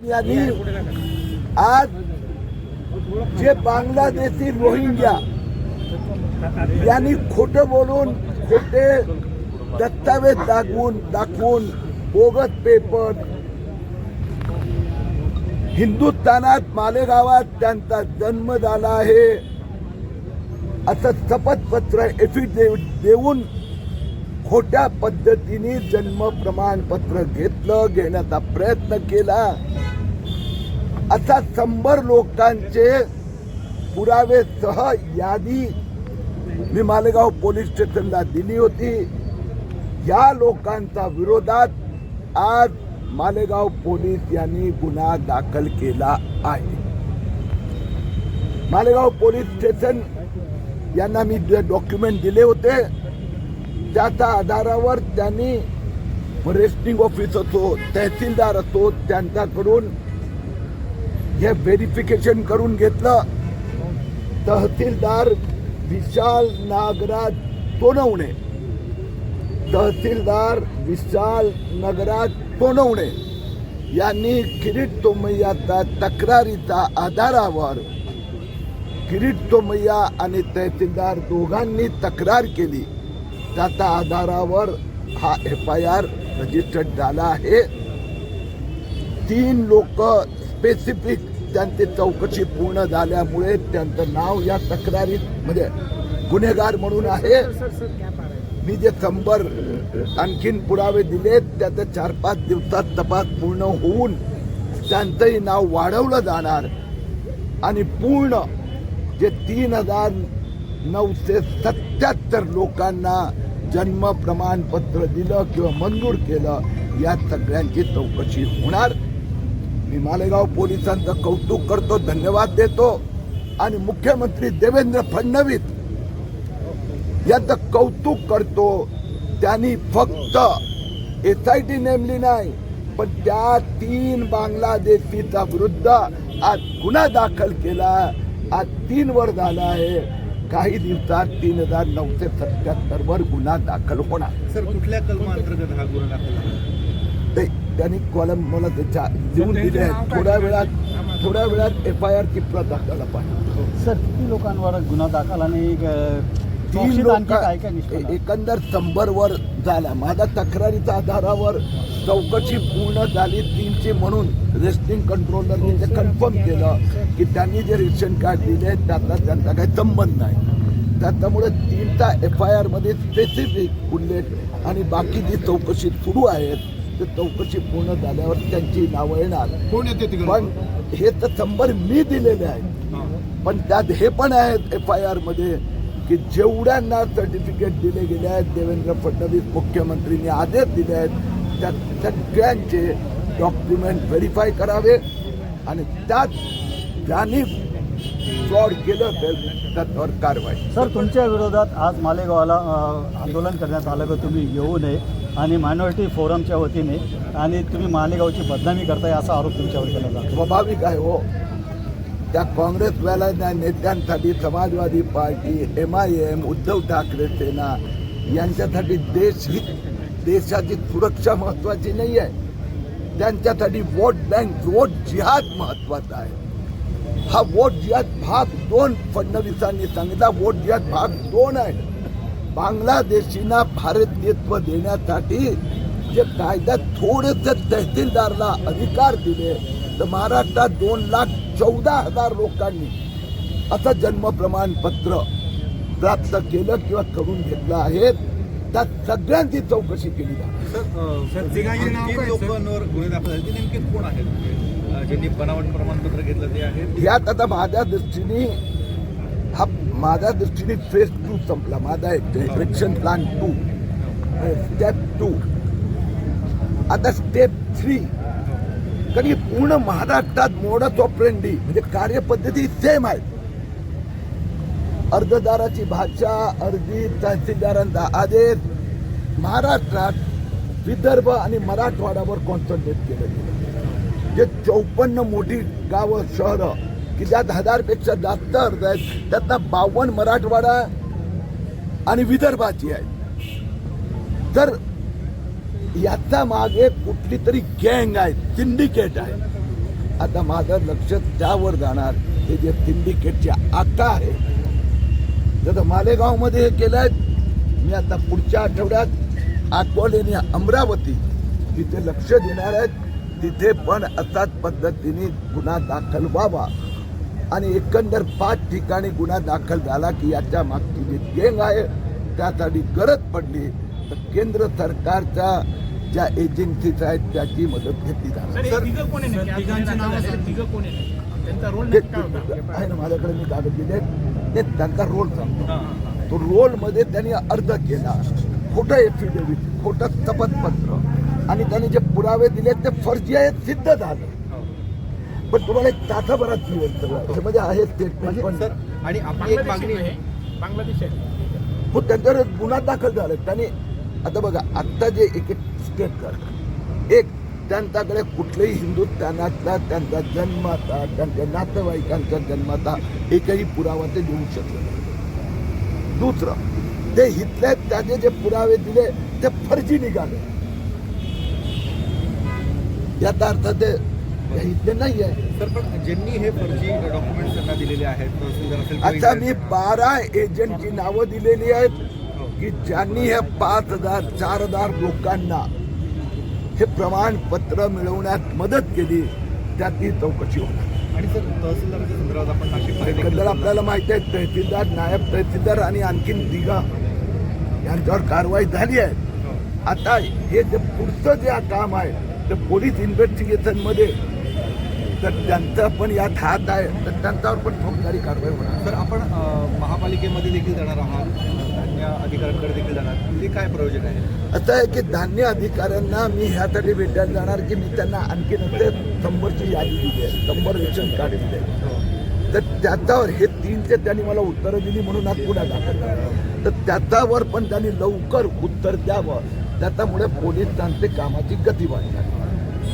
यांनी आज जे बांगलादेशी रोहिंग्या यांनी खोटं बोलून खोटे दस्तावेज दाखवून दाखवून बोगस पेपर हिंदुस्थानात मालेगावात त्यांचा जन्म झाला आहे. असं शपथपत्र एफिडेव्हिट देऊन खोट्या पद्धतीने जन्म प्रमाणपत्र घेतलं घेण्याचा प्रयत्न केला. असा शंभर लोकांचे पुरावेसह यादी मी मालेगाव पोलीस स्टेशनला दिली होती. या लोकांच्या विरोधात आज मालेगाव पोलीस यांनी गुन्हा दाखल केला आहे. मालेगाव पोलीस स्टेशन यांना मी जे डॉक्युमेंट दिले होते त्याच्या आधारावर त्यांनी रेस्टिंग ऑफिस असो तहसीलदार असो त्यांच्याकडून हे व्हेरिफिकेशन करून घेतलं. तहसीलदार विशाल नागराज सोनवणे तहसीलदार विशाल नगराज सोनवणे यांनी किरीट तोमय्याचा तक्रारीच्या आधारावर किरीट तोमय्या आणि तहसीलदार दोघांनी तक्रार केली. त्याच्या आधारावर हा एफ आय आर रजिस्टर्ड झाला आहे. तीन लोक स्पेसिफिक त्यांची चौकशी पूर्ण झाल्यामुळे त्यांचं नाव या तक्रारीत म्हणजे गुन्हेगार म्हणून आहे. मी जे शंभर आणखीन पुरावे दिलेत त्याचे चार पाच दिवसात तपास पूर्ण होऊन त्यांचंही नाव वाढवलं जाणार. आणि पूर्ण जे तीन हजार नऊशे सत्याहत्तर लोकांना जन्म प्रमाणपत्र दिलं किंवा मंजूर केलं या सगळ्यांची चौकशी होणार. मी मालेगाव पोलिसांचं कौतुक करतो धन्यवाद देतो. आणि मुख्यमंत्री देवेंद्र फडणवीस यांचं कौतुक करतो. त्यांनी फक्त एस आय टी नेमली नाही पण त्या तीन बांगलादेशीचा विरुद्ध आज गुन्हा दाखल केला. आज तीन वर झाला आहे काही दिवसात तीन हजार नऊशे सत्याहत्तर वर गुन्हा दाखल होणार. सर कुठल्या कलमाअंतर्गत हा गुन्हा दाखल त्यांनी कॉलम मला त्याच्या लिहून दिले आहेत. थोड्या वेळात थोड्या वेळात एफ आय आर प्रत दाखवायला पाहिजे. सर किती लोकांवर गुन्हा दाखल आणि तीन लोक एकंदर शंभर वर झाला. माझ्या तक्रारीच्या आधारावर चौकशी पूर्ण झाली तीनशे म्हणून रेस्टिंग कंट्रोलरने ते कन्फर्म केलं की त्यांनी जे रेशन कार्ड दिले त्याचा त्यांचा काही संबंध नाही. त्याच्यामुळे तीनचा एफ आय आरमध्ये स्पेसिफिक उल्लेख आणि बाकी जी चौकशी सुरू आहेत ते चौकशी पूर्ण झाल्यावर त्यांची नावं येणार. कोण येते तिकडे? पण हे तर शंभर मी दिलेले आहेत. पण त्यात हे पण आहेत एफ आय आरमध्ये की जेवढ्यांना सर्टिफिकेट दिले गेले आहेत देवेंद्र फडणवीस मुख्यमंत्रींनी आदेश दिले आहेत त्या सगळ्यांचे डॉक्युमेंट व्हेरीफाय करावे. आणि त्यात ज्यांनी फ्रॉड केलं तर त्याच्यावर कारवाई. सर तुमच्या विरोधात आज मालेगावाला अ, आंदोलन करण्यात आलं की तुम्ही येऊ नये. आणि मायनॉरिटी फोरमच्या वतीने आणि तुम्ही मालेगावची बदनामी करताय असा आरोप तुमच्यावर केला जातो. स्वाभाविक आहे हो. त्या काँग्रेसवाल्या नेत्यांसाठी Samajwadi party M I M Uddhav Thackeray Sena यांच्यासाठी देश ही देशाची सुरक्षा महत्वाची नाही आहे त्यांच्यासाठी वोट बँक वोट जिहाद महत्त्वाचा आहे. हा वोट जिहाद भाग दोन फडणवीसांनी सांगितला वोट जिहाद भाग दोन आहे. बांगलादेशींना भारतीयत्व देण्यासाठी जे कायद्यात थोडेसे तहसीलदारला अधिकार दिले तर महाराष्ट्रात दोन लाख चौदा हजार लोकांनी असं जन्म प्रमाणपत्र प्राप्त केलं किंवा करून घेतलं आहे. त्या सगळ्यांची चौकशी केली जाते. ज्यांनी बनावट प्रमाणपत्र घेतलं ते आहेत? ह्यात आता माझ्या दृष्टीने हा माझ्या दृष्टीने फेज टू संपला. माझा election plan two step two आता स्टेप थ्री कारण की पूर्ण महाराष्ट्रात मोडत ऑपरेंडी म्हणजे कार्यपद्धती सेम आहे अर्जदाराची भाषा अर्जी तहसीलदारांचा आदेश. महाराष्ट्रात विदर्भ आणि मराठवाड्यावर कॉन्सन्ट्रेट केलं गेलं. जे चौपन्न मोठी गावं शहरं की ज्या दहा हजारपेक्षा जास्त अर्ज आहेत त्यातनं बावन्न मराठवाडा आणि विदर्भाची आहेत. तर याचा मागे कुठली तरी गँग आहे सिंडिकेट आहे. आता माझं लक्ष त्यावर जाणार हे जे सिंडिकेटचे आटा आहे. जसं मालेगावमध्ये हे केलं आहे मी आता पुढच्या आठवड्यात अकोले आणि अमरावती तिथे लक्ष देणार आहेत तिथे पण असाच पद्धतीने गुन्हा दाखल व्हावा. आणि एकंदर पाच ठिकाणी गुन्हा दाखल झाला की याच्या मागची जी गँग आहे त्यासाठी गरज पडली. तर केंद्र सरकारच्या ज्या एजन्सीज आहेत त्याची मदत घेतली जाणार. माझ्याकडे मी कागद दिले ते त्यांचा रोल सांगतो. तो रोलमध्ये त्यांनी अर्ज केला. खोटं एफिडेव्हिट खोटं शपथपत्र. आणि त्यांनी जे पुरावे दिले ते फर्जी आहेत सिद्ध झालं. पण तुम्हाला एक तासाभरात मिळेल सगळं त्याच्यामध्ये आहे स्टेटमेंट पण. सर आणि आपली एक मागणी आहे. बांगलादेश आहे. हो त्यांच्यावर गुन्हा दाखल झाला त्यांनी आता बघा आत्ता जे एक एक स्टेट कर एक त्यांच्याकडे कुठल्याही हिंदुस्थानातला त्यांचा जन्माचा त्यांच्या नातेवाईकांचा जन्माचा एकही पुरावा ते देऊ शकले नाही. दुसरं ते इथले त्याचे जे पुरावे दिले ते फर्जी निघाले. याचा अर्थ ते इथले नाही आहे. सर पण ज्यांनी हे फर्जी डॉक्युमेंट्स त्यांना दिलेले आहेत तहसीलदार असेल किंवा आता मी बारा एजंटची नावं दिलेली आहेत हो. की ज्यांनी हे पाच हजार चार हजार लोकांना हे प्रमाणपत्र मिळवण्यात मदत केली त्याची चौकशी होणार. आणि सर तहसीलदाराच्या संदर्भात आपण नाशिकमध्ये देखील एकंदर आपल्याला माहिती आहे तहसीलदार नायब तहसीलदार आणि आणखीन तिघा यांच्यावर कारवाई झाली आहे. हो. आता हे जे पुढचं जे काम आहे ते पोलीस इन्व्हेस्टिगेशनमध्ये तर त्यांचा पण यात हात आहे. तर त्यांच्यावर पण फौजदारी कारवाई होणार. सर आपण महापालिकेमध्ये देखील जाणार आहात. धान्य अधिकाऱ्यांकडे देखील जाणार. ते काय प्रयोजन आहे? असं आहे की धान्य अधिकाऱ्यांना मी ह्यासाठी भेटायला जाणार की मी त्यांना आणखीन असते शंभरची यादी दिली आहे. शंभर रेशन कार्ड दिले आहे. तर त्याच्यावर हे तीनचे त्यांनी मला उत्तरं दिली म्हणून आज पुन्हा दाखल झाला. तर त्याच्यावर पण त्यांनी लवकर उत्तर द्यावं. त्याच्यामुळे पोलिसांचे कामाची गती वाढणार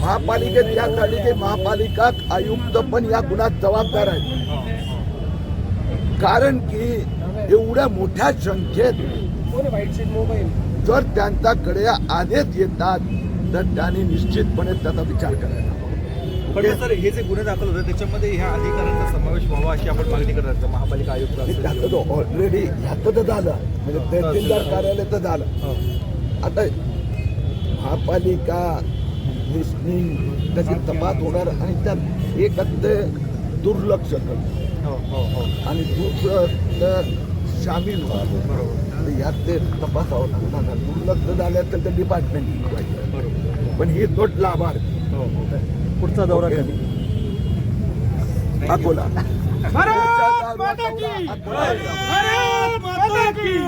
महापालिकेत यासाठी ते महापालिका आयुक्त पण या गुन्ह्यात जबाबदार आहेत. कारण की एवढ्या मोठ्या संख्येत जर त्यांच्याकडे आदेश येतात तर त्यांनी निश्चितपणे त्याचा विचार करायला. पण सर हे जे गुन्हे दाखल होते त्याच्यामध्ये ह्या अधिकाऱ्यांचा समावेश व्हावा अशी आपण मागणी करत महापालिका आयुक्त ऑलरेडी ह्याचं तर झालं. म्हणजे तहसीलदार कार्यालय तर झालं. आता महापालिका लिस्निंग त्याची तपास होणार आणि त्यात एक ते दुर्लक्ष करणं हो हो हो. आणि दुसरं तर सामील व्हावं. बरोबर. यात ते तपासावं लागणार. ना. दुर्लक्ष झालं तर ते डिपार्टमेंट बरोबर. पण ही तोट लाभार्थी. हो हो. पुढचा दौरा. कधी? अकोला. भारत माता की अकोला. भारत माता की